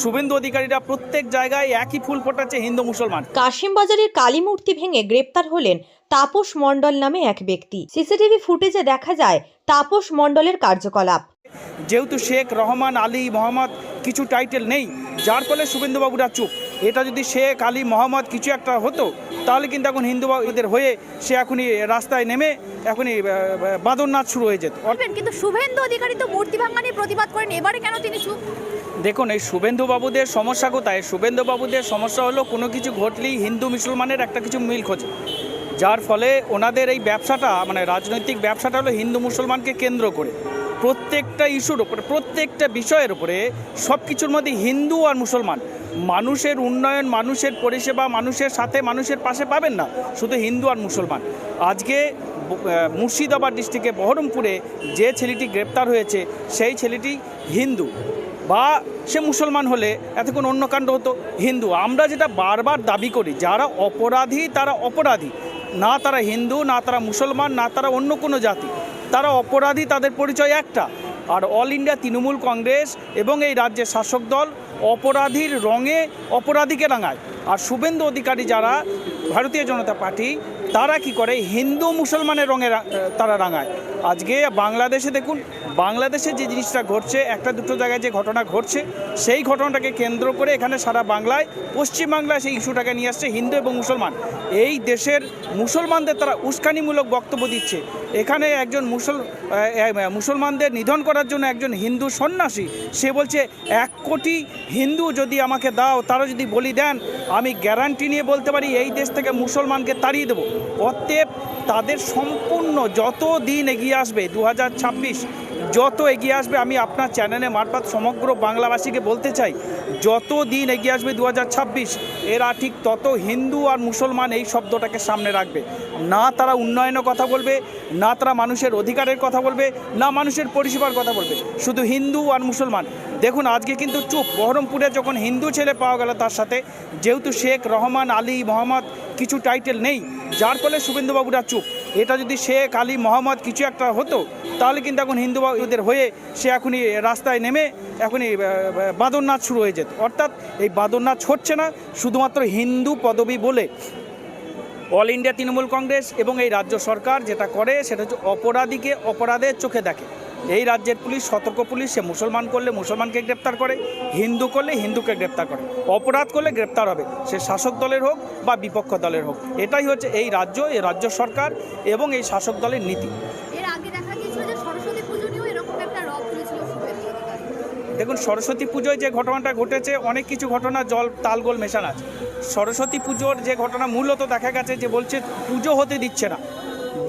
শুভেন্দু অধিকারীরা প্রত্যেক জায়গায় একই ফুল ফোটাচ্ছে হিন্দু মুসলমান। কাশিমবাজারের কালী মূর্তি ভেঙে গ্রেপ্তার হলেন তাপস মণ্ডল নামে এক ব্যক্তি। সিসিটিভি ফুটেজে দেখা যায় তাপস মণ্ডলের কার্যকলাপ। যেহেতু শেখ রহমান আলী মোহাম্মদ কিছু টাইটেল নেই যার ফলে শুভেন্দুবাবুরা চুপ। এটা যদি শেখ আলী মোহাম্মদ কিছু একটা হতো তাহলে কিন্তু এখন হিন্দু হিন্দুবাবুদের হয়ে সে এখনই রাস্তায় নেমে এখনই বাদর নাচ শুরু হয়ে যেত। কিন্তু শুভেন্দু অধিকারী তো মূর্তি ভাঙা প্রতিবাদ করেন এবারে কেন তিনি চুপ? দেখুন, এই শুভেন্দুবাবুদের সমস্যা কোথায়? শুভেন্দুবাবুদের সমস্যা হলো কোনো কিছু ঘটলেই হিন্দু মুসলমানের একটা কিছু মিল খোঁজে। যার ফলে ওনাদের এই ব্যবসাটা মানে রাজনৈতিক ব্যবসাটা হলো হিন্দু মুসলমানকে কেন্দ্র করে। প্রত্যেকটা ইস্যুর উপরে প্রত্যেকটা বিষয়ের উপরে সব কিছুর মধ্যে হিন্দু আর মুসলমান। মানুষের উন্নয়ন, মানুষের পরিষেবা, মানুষের সাথে মানুষের পাশে পাবেন না, শুধু হিন্দু আর মুসলমান। আজকে মুর্শিদাবাদ ডিস্ট্রিক্টে বহরমপুরে যে ছেলেটি গ্রেপ্তার হয়েছে, সেই ছেলেটি হিন্দু। বা সে মুসলমান হলে এতক্ষণ অন্য কাণ্ড হতো। হিন্দু, আমরা যেটা বারবার দাবি করি, যারা অপরাধী তারা অপরাধী। না তারা হিন্দু, না তারা মুসলমান, না তারা অন্য কোনো জাতি। তারা অপরাধী, তাদের পরিচয় একটা। আর অল ইন্ডিয়া তৃণমূল কংগ্রেস এবং এই রাজ্যের শাসক দল অপরাধীর রঙে অপরাধীকে রাঙায়। আর শুভেন্দু অধিকারী যারা ভারতীয় জনতা পার্টি, তারা কি করে? হিন্দু মুসলমানের রঙে তারা রাঙায়। আজকে বাংলাদেশে দেখুন বাংলাদেশে যে জিনিসটা ঘটছে, একটা দুটো জায়গায় যে ঘটনা ঘটছে, সেই ঘটনাটাকে কেন্দ্র করে এখানে সারা বাংলায়, পশ্চিমবাংলায় সেই ইস্যুটাকে নিয়ে আসছে হিন্দু এবং মুসলমান। এই দেশের মুসলমানদের তারা উস্কানিমূলক বক্তব্য দিচ্ছে। এখানে একজন মুসল মুসলমানদের নিধন করার জন্য একজন হিন্দু সন্ন্যাসী, সে বলছে, এক কোটি হিন্দু যদি আমাকে দাও, তারা যদি বলি দেন, আমি গ্যারান্টি নিয়ে বলতে পারি, এই দেশ থেকে মুসলমানকে তাড়িয়ে দেবো। অতএব তাদের সম্পূর্ণ যত দিন এগিয়ে আসবে দু হাজার ছাব্বিশ যত এগিয়ে আসবে, আমি আপনার চ্যানেলে মারফত সমগ্র বাংলাবাসীকে বলতে চাই, যত দিন এগিয়ে আসবে দু হাজার ছাব্বিশ, এরা ঠিক তত হিন্দু আর মুসলমান এই শব্দটাকে সামনে রাখবে। না তারা উন্নয়নের কথা বলবে না তারা মানুষের অধিকারের কথা বলবে না মানুষের পরিষেবার কথা বলবে। শুধু হিন্দু আর মুসলমান। দেখুন আজকে কিন্তু চুপ। বহরমপুরে যখন হিন্দু ছেলে পাওয়া গেল তার সাথে যেহেতু শেখ রহমান আলী মোহাম্মদ কিছু টাইটেল নেই যার ফলে শুভেন্দুবাবুরা চুপ। এটা যদি শেখ আলী মোহাম্মদ কিছু একটা হতো তাহলে কিন্তু এখন হিন্দুবাবুদের হয়ে সে এখনই রাস্তায় নেমে এখনই আহ, বাদর নাচ শুরু হয়ে যেত। অর্থাৎ এই বাদর নাচ হচ্ছে না শুধুমাত্র হিন্দু পদবি বলে। অল ইন্ডিয়া তৃণমূল কংগ্রেস এবং এই রাজ্য সরকার যেটা করে সেটা হচ্ছে অপরাধীকে অপরাধের চোখে দেখে। এই রাজ্যের পুলিশ সতর্ক পুলিশ সে মুসলমান করলে মুসলমানকে গ্রেপ্তার করে হিন্দু করলে হিন্দুকে গ্রেপ্তার করে। অপরাধ করলে গ্রেপ্তার হবে সে শাসক দলের হোক বা বিপক্ষ দলের হোক। এটাই হচ্ছে এই রাজ্য এই রাজ্য সরকার এবং এই শাসক দলের নীতি। দেখুন সরস্বতী পুজোয় যে ঘটনাটা ঘটেছে অনেক কিছু ঘটনা জল তালগোল মেশানো আছে। সরস্বতী পুজোর যে ঘটনা মূলত দেখা গেছে যে বলছে পুজো হতে দিচ্ছে না।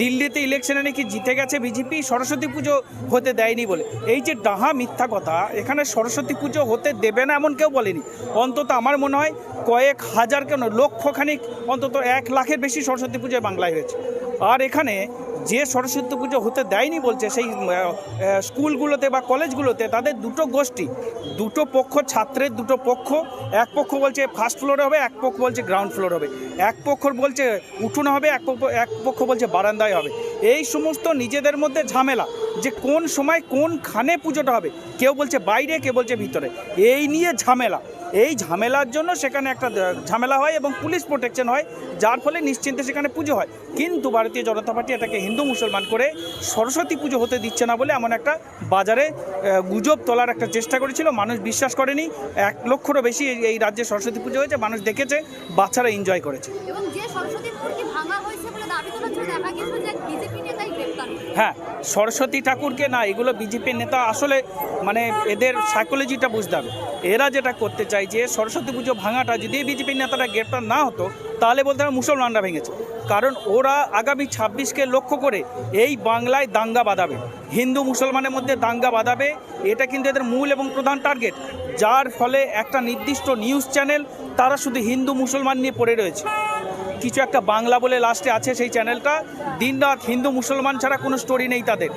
দিল্লিতে ইলেকশনে নাকি জিতে গেছে বিজেপি, সরস্বতী পুজো হতে দেয়নি বলে। এই যে ডাহা মিথ্যা কথা, এখানে সরস্বতী পুজো হতে দেবে না এমন কেউ বলেনি। অন্তত আমার মনে হয় কয়েক হাজার কেন, লক্ষখানিক অন্তত এক লাখের বেশি সরস্বতী পুজোয় বাংলায় হয়েছে। আর এখানে যে সরস্বতী পুজো হতে দেয়নি বলছে, সেই স্কুলগুলোতে বা কলেজগুলোতে তাদের দুটো গোষ্ঠী, দুটো পক্ষ, ছাত্রের দুটো পক্ষ, এক পক্ষ বলছে ফার্স্ট ফ্লোরে হবে, এক পক্ষ বলছে গ্রাউন্ড ফ্লোর হবে। এক পক্ষ বলছে উঠোনে হবে, এক পক্ষ এক পক্ষ বলছে বারান্দায় হবে। এই সমস্ত নিজেদের মধ্যে ঝামেলা যে কোন সময় কোনখানে পুজোটা হবে, কেউ বলছে বাইরে, কেউ বলছে ভিতরে। এই নিয়ে ঝামেলা। এই ঝামেলার জন্য সেখানে একটা ঝামেলা হয় এবং পুলিশ প্রোটেকশন হয় যার ফলে নিশ্চিন্তে সেখানে পুজো হয়। কিন্তু ভারতীয় জনতা পার্টি এটাকে হিন্দু মুসলমান করে সরস্বতী পুজো হতে দিচ্ছে না বলে এমন একটা বাজারে গুজব তোলার একটা চেষ্টা করেছিল। মানুষ বিশ্বাস করেনি। এক লক্ষরও বেশি এই- রাজ্যে সরস্বতী পুজো হয়েছে। মানুষ দেখেছে বাচ্চারা এনজয় করেছে। হ্যাঁ সরস্বতী ঠাকুরকে না এগুলো বিজেপির নেতা আসলে মানে এদের সাইকোলজিটা বুঝতে হবে। এরা যেটা করতে চায় যে সরস্বতী পুজো ভাঙাটা যদি বিজেপির নেতারা গ্রেপ্তার না হতো, তাহলে বলতে হবে মুসলমানরা ভেঙেছে। কারণ ওরা আগামী ছাব্বিশকে লক্ষ্য করে এই বাংলায় দাঙ্গা বাঁধাবে। হিন্দু মুসলমানের মধ্যে দাঙ্গা বাঁধাবে, এটা কিন্তু এদের মূল এবং প্রধান টার্গেট যার ফলে একটা নির্দিষ্ট নিউজ চ্যানেল তারা শুধু হিন্দু মুসলমান নিয়ে পড়ে রয়েছে। কিছু একটা বাংলা বলে লাস্টে আছে সেই চ্যানেলটা। দিনরাত হিন্দু মুসলমান ছাড়া কোনো স্টোরি নেই তাদের।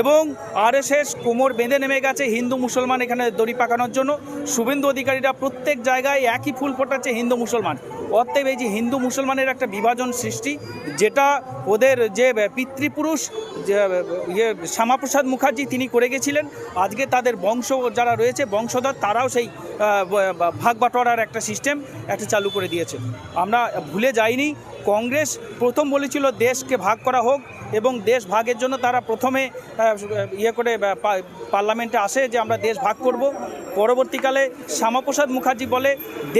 এবং আরএসএস কোমর বেঁধে নেমে গেছে হিন্দু মুসলমান এখানে দড়ি পাকানোর জন্য। শুভেন্দু অধিকারীরা প্রত্যেক জায়গায় একই ফুল ফোটাচ্ছে হিন্দু মুসলমান। অতএব এই যে হিন্দু মুসলমানের একটা বিভাজন সৃষ্টি, যেটা ওদের যে পিতৃপুরুষ, যে ইয়ে শ্যামাপ্রসাদ মুখার্জি তিনি করে গেছিলেন, আজকে তাদের বংশ যারা রয়েছে, বংশধর, তারাও সেই ভাগ বাটোয়ারার একটা সিস্টেম একটা চালু করে দিয়েছে। আমরা ভুলে যাইনি, কংগ্রেস প্রথম বলেছিল দেশকে ভাগ করা হোক এবং দেশ ভাগের জন্য তারা প্রথমে ইয়ে করে পার্লামেন্টে আসে যে আমরা দেশ ভাগ করব। পরবর্তীকালে শ্যামাপ্রসাদ মুখার্জি বলে,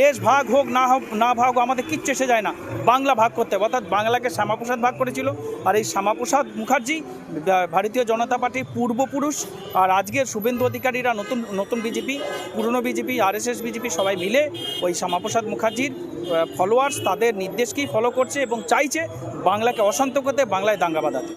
দেশ ভাগ হোক, না হোক, না ভাগ আমাদের কিচ্ছু এসে যায় না। বাংলা ভাগ করতে হবে। অর্থাৎ বাংলাকে শ্যামাপ্রসাদ ভাগ করেছিল। আর এই শ্যামাপ্রসাদ মুখার্জি ভারতীয় জনতা পার্টির পূর্বপুরুষ। আর আজকের শুভেন্দু অধিকারীরা নতুন নতুন বিজেপি, পুরনো বিজেপি, আরএসএস বিজেপি সবাই মিলে ওই শ্যামাপ্রসাদ মুখার্জির ফলোয়ার্স তাদের নির্দেশকেই ফলো করছে এবং চাইছে বাংলাকে অশান্ত করতে, বাংলায় দাঙ্গা বাঁধাতে।